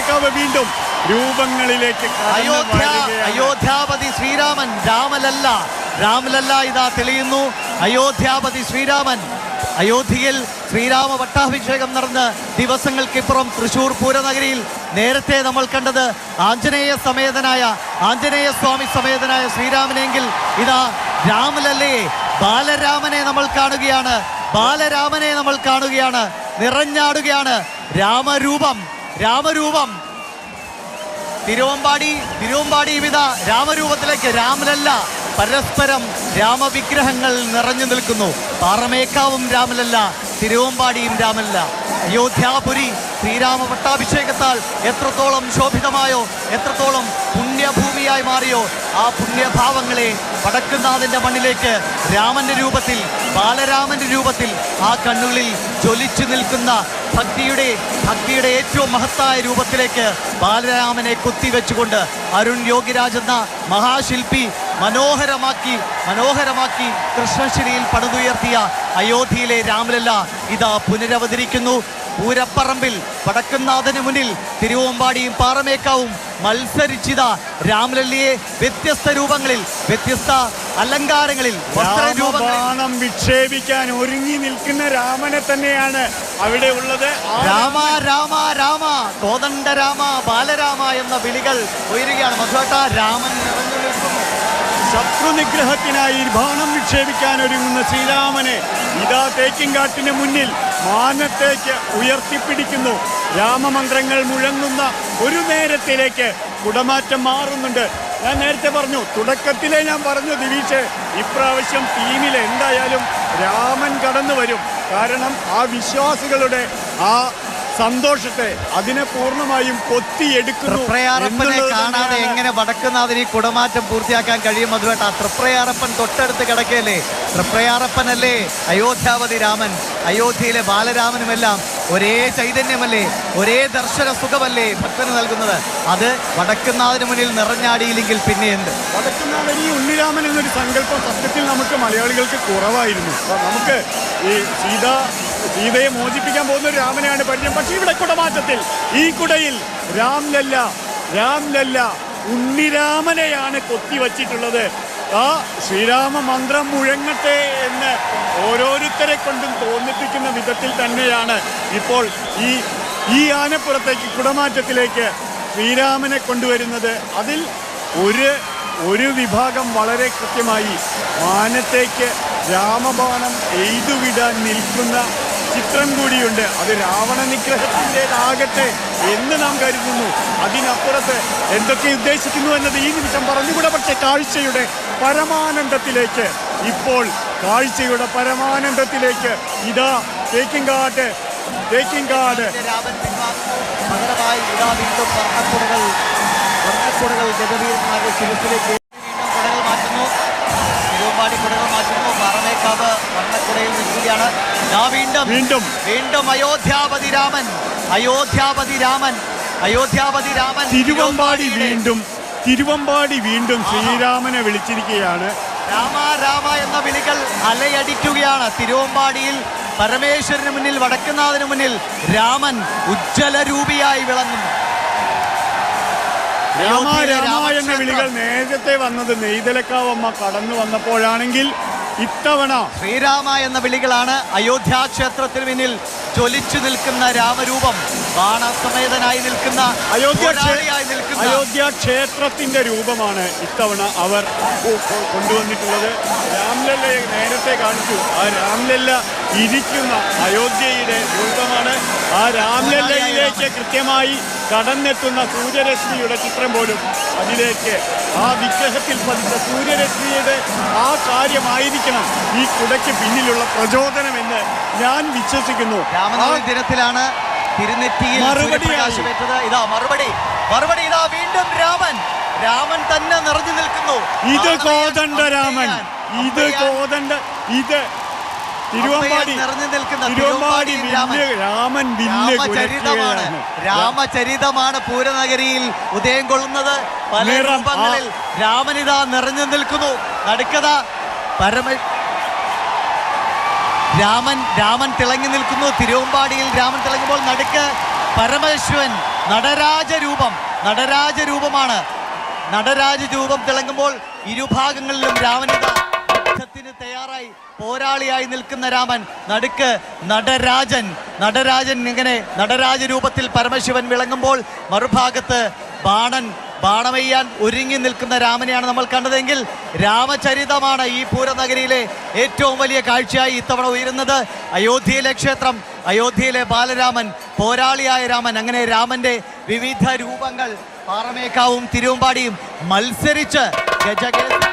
പാറമേക്കാവ് വീണ്ടും രൂപങ്ങളിലേക്ക് അയോധ്യ. അയോധ്യാപതി ശ്രീരാമൻ രാമലല്ല. രാമലല്ല ഇതാ തെളിയുന്നു. അയോധ്യാപതി ശ്രീരാമൻ. അയോധ്യയിൽ ശ്രീരാമ പട്ടാഭിഷേകം നടന്ന് ദിവസങ്ങൾക്കിപ്പുറം തൃശൂർ പൂരനഗരിയിൽ നേരത്തെ നമ്മൾ കണ്ടത് ആഞ്ജനേയ സമേതനായ ആഞ്ജനേയ സ്വാമി സമേതനായ ശ്രീരാമനെങ്കിൽ ഇതാ രാമലല്ലേ. ബാലരാമനെ നമ്മൾ കാണുകയാണ്. ബാലരാമനെ നമ്മൾ കാണുകയാണ്. നിറഞ്ഞാടുകയാണ്. രാമരൂപം. രാമരൂപം. തിരുവമ്പാടി തിരുവമ്പാടി വിധ രാമരൂപത്തിലേക്ക് രാമനല്ല പരസ്പരം രാമവിഗ്രഹങ്ങൾ നിറഞ്ഞു നിൽക്കുന്നു. പാറമേക്കാവും രാമനല്ല തിരുവമ്പാടിയും രാമനല്ല അയോധ്യാപുരി ശ്രീരാമ പട്ടാഭിഷേകത്താൽ എത്രത്തോളം ശോഭിതമായോ എത്രത്തോളം പുണ്യഭൂമിയായി മാറിയോ? ആ പുണ്യഭാവങ്ങളെ വടക്കുന്നാഥന്റെ മണ്ണിലേക്ക് രാമന്റെ രൂപത്തിൽ ബാലരാമന്റെ രൂപത്തിൽ ആ കണ്ണുകളിൽ ജ്വലിച്ചു നിൽക്കുന്ന ഭക്തിയുടെ ഭക്തിയുടെ ഏറ്റവും മഹത്തായ രൂപത്തിലേക്ക് ബാലരാമനെ കുത്തിവെച്ചുകൊണ്ട് അരുൺ യോഗിരാജ് എന്ന മഹാശില്പി മനോഹരമാക്കി മനോഹരമാക്കി കൃഷ്ണശ്രീയിൽ പടുതുയർത്തിയ അയോധ്യയിലെ രാമലല്ല ഇതാ പുനരവതരിക്കുന്നു. പൂരപ്പറമ്പിൽ വടക്കുന്നാഥന് മുന്നിൽ തിരുവമ്പാടിയും പാറമേക്കാവും മത്സരിച്ചിത രാമലല്ലിയെ വ്യത്യസ്ത രൂപങ്ങളിൽ വ്യത്യസ്ത അലങ്കാരങ്ങളിൽ രാമബാണം വിക്ഷേപിക്കാൻ ഒരുങ്ങി നിൽക്കുന്ന രാമനെ തന്നെയാണ് അവിടെ ഉള്ളത്. രാമ രാമ രാമ കോദണ്ഡ രാമ ബാലരാമ എന്ന വിളികൾ ഉയരുകയാണ്. മധുവേട്ട രാമൻ നിറഞ്ഞു നിൽക്കുന്നു ശത്രു നിഗ്രഹത്തിനായി ബാണം വിക്ഷേപിക്കാൻ ഒരുങ്ങുന്ന ശ്രീരാമനെ ഇതാ തേക്കിൻകാട്ടിന് മുന്നിൽ മാനത്തേക്ക് ഉയർത്തിപ്പിടിക്കുന്നു. രാമമന്ത്രങ്ങൾ മുഴങ്ങുന്ന ഒരു നേരത്തിലേക്ക് കുടമാറ്റം മാറുന്നുണ്ട്. ഞാൻ നേരത്തെ പറഞ്ഞു തുടക്കത്തിലെ ഞാൻ പറഞ്ഞു ദിലീഷ് ഇപ്രാവശ്യം ടീമിൽ എന്തായാലും രാമൻ കടന്നു വരും കാരണം ആ വിശ്വാസികളുടെ ആ സന്തോഷത്തെ അതിനെ പൂർണമായും കൊത്തിയെടുക്കുന്നു തൃപ്രയാറപ്പനെ കാണാതെ എങ്ങനെ വടക്കുന്നാഥന് ഈ കുടമാറ്റം പൂർത്തിയാക്കാൻ കഴിയും മധുവേട്ട? തൃപ്രയാറപ്പൻ തൊട്ടടുത്ത് കിടക്കല്ലേ തൃപ്രയാറപ്പനല്ലേ? അയോധ്യാവതി രാമൻ അയോധ്യയിലെ ബാലരാമനുമെല്ലാം ഒരേ ചൈതന്യമല്ലേ? ഒരേ ദർശന സുഖമല്ലേ ഭക്തന് നൽകുന്നത്? അത് വടക്കുന്നാഥന് മുന്നിൽ നിറഞ്ഞാടിയില്ലെങ്കിൽ പിന്നെ എന്ത്? വടക്കുന്നാഥനി ഉണ്ണിരാമൻ എന്നൊരു സങ്കല്പം സത്യത്തിൽ നമുക്ക് മലയാളികൾക്ക് കുറവായിരുന്നു. നമുക്ക് ഈ സീത സീതയെ മോചിപ്പിക്കാൻ പോകുന്ന ഒരു രാമനെയാണ് പരിചയം. പക്ഷേ ഇവിടെ കുടമാറ്റത്തിൽ. ഈ കുടയിൽ രാംലല്ല രാംലല്ല ഉണ്ണിരാമനെയാണ് കൊത്തിവച്ചിട്ടുള്ളത്. ആ ശ്രീരാമ മന്ത്രം മുഴങ്ങട്ടെ എന്ന് ഓരോരുത്തരെ കൊണ്ടും തോന്നിപ്പിക്കുന്ന വിധത്തിൽ തന്നെയാണ് ഇപ്പോൾ ഈ ഈ ആനപ്പുറത്തേക്ക് കുടമാറ്റത്തിലേക്ക് ശ്രീരാമനെ കൊണ്ടുവരുന്നത്. അതിൽ ഒരു ഒരു വിഭാഗം വളരെ കൃത്യമായി മാനത്തേക്ക് രാമബാണം എയ്തുവിടാൻ നിൽക്കുന്ന ചിത്രം കൂടിയുണ്ട്. അത് രാവണ നിഗ്രഹത്തിന്റെതാകട്ടെ എന്ന് നാം കരുതുന്നു. അതിനപ്പുറത്ത് എന്തൊക്കെ ഉദ്ദേശിക്കുന്നു എന്നത് ഈ നിമിഷം പറഞ്ഞുകൂടെ പക്ഷേ കാഴ്ചയുടെ പരമാനന്ദത്തിലേക്ക്. ഇപ്പോൾ കാഴ്ചയുടെ പരമാനന്ദത്തിലേക്ക്. ഇതാ തേക്കിങ്കാട് പിൻവാങ്ങുന്നു. പകരമായി ഇതാ വീണ്ടും ശിരസിലേക്ക് വീണ്ടും കുടകൾ മാറ്റുന്നു. തിരുവമ്പാടി കുടകൾ മാറ്റുന്നു. പാറമേക്കാവ് വർണക്കുടയിൽ നിൽക്കുകയാണ്. ഞാൻ വീണ്ടും വീണ്ടും. വീണ്ടും അയോധ്യാപതി രാമൻ അയോധ്യാപതി രാമൻ അയോധ്യാപതി രാമൻ തിരുവമ്പാടി വീണ്ടും തിരുവമ്പാടി വീണ്ടും ശ്രീരാമനെ വിളിച്ചിരിക്കുകയാണ്. രാമ രാമ എന്ന വിളികൾ അലയടിക്കുകയാണ്. തിരുവമ്പാടിയിൽ പരമേശ്വരന് മുന്നിൽ വടക്കുന്നാഥന് മുന്നിൽ രാമൻ ഉജ്ജ്വല രൂപിയായി വിളങ്ങുന്നു. രാമ രാമ എന്ന വിളികൾ നേരത്തെ വന്നത് നെയ്തലക്കാവമ്മ കടന്നു വന്നപ്പോഴാണെങ്കിൽ ഇത്തവണ ശ്രീരാമ എന്ന വിളികളാണ് അയോധ്യാ ക്ഷേത്രത്തിന് പിന്നിൽ ജ്വലിച്ചു നിൽക്കുന്ന രാമരൂപം. ബാണസമേതനായി നിൽക്കുന്ന അയോധ്യ നിൽക്കുന്ന അയോധ്യ ക്ഷേത്രത്തിന്റെ രൂപമാണ് ഇത്തവണ അവർ കൊണ്ടുവന്നിട്ടുള്ളത്. രാംലല്ലയെ നേരത്തെ കാണിച്ചു. ആ രാംലല്ല ഇരിക്കുന്ന അയോധ്യയുടെ രൂപമാണ് ആ രാംലല്ലയിലേക്ക് കൃത്യമായി കടന്നെത്തുന്ന സൂര്യരശ്മിയുടെ ചിത്രം പോലും അതിലേക്ക് ആ വിഗ്രഹത്തിൽ പതിച്ച സൂര്യരശ്മിയുടെ ആ കാര്യമായിരിക്കണം ഈ കുടയ്ക്ക് പിന്നിലുള്ള പ്രചോദനം എന്ന് ഞാൻ വിശ്വസിക്കുന്നു. രാമനവമി ദിനത്തിലാണ് തിരുനെറ്റിയിൽ. ഇതാ മറുപടി. മറുപടി ഇതാ വീണ്ടും രാമൻ. രാമൻ തന്നെ നിറഞ്ഞു നിൽക്കുന്നു. ഇത് കോതണ്ട കോദണ്ഡരാമൻ ഇത് കോതണ്ട ഇത് തിരുവമ്പാടി. നിറഞ്ഞു നിൽക്കുന്ന തിരുവമ്പാടി രാമൻ. രാമചരിതമാണ്. പൂരനഗരിയിൽ ഉദയം കൊള്ളുന്നത്. പല രൂപങ്ങളിൽ രാമനിത നിറഞ്ഞു നിൽക്കുന്നു. നടുക്കഥ പരമ രാമൻ രാമൻ തിളങ്ങി നിൽക്കുന്നു. തിരുവമ്പാടിയിൽ രാമൻ തിളങ്ങുമ്പോൾ നടുക്ക് പരമേശ്വരൻ. നടരാജ രൂപം. നടരാജ രൂപമാണ്. നടരാജ രൂപം തിളങ്ങുമ്പോൾ ഇരുഭാഗങ്ങളിലും രാമനിത യുദ്ധത്തിന് തയ്യാറായി. പോരാളിയായി നിൽക്കുന്ന രാമൻ നടുക്ക് നടരാജൻ. നടരാജൻ ഇങ്ങനെ നടരാജ രൂപത്തിൽ പരമശിവൻ വിളങ്ങുമ്പോൾ മറുഭാഗത്ത് ബാണൻ ബാണമെയ്യാൻ ഒരുങ്ങി നിൽക്കുന്ന രാമനെയാണ് നമ്മൾ കണ്ടതെങ്കിൽ രാമചരിതമാണ് ഈ പൂരനഗരിയിലെ ഏറ്റവും വലിയ കാഴ്ചയായി ഇത്തവണ ഉയരുന്നത്. അയോധ്യയിലെ ക്ഷേത്രം അയോധ്യയിലെ ബാലരാമൻ പോരാളിയായ രാമൻ. അങ്ങനെ രാമന്റെ വിവിധ രൂപങ്ങൾ പാറമേക്കാവും തിരുവമ്പാടിയും മത്സരിച്ച് ഗജകേസരി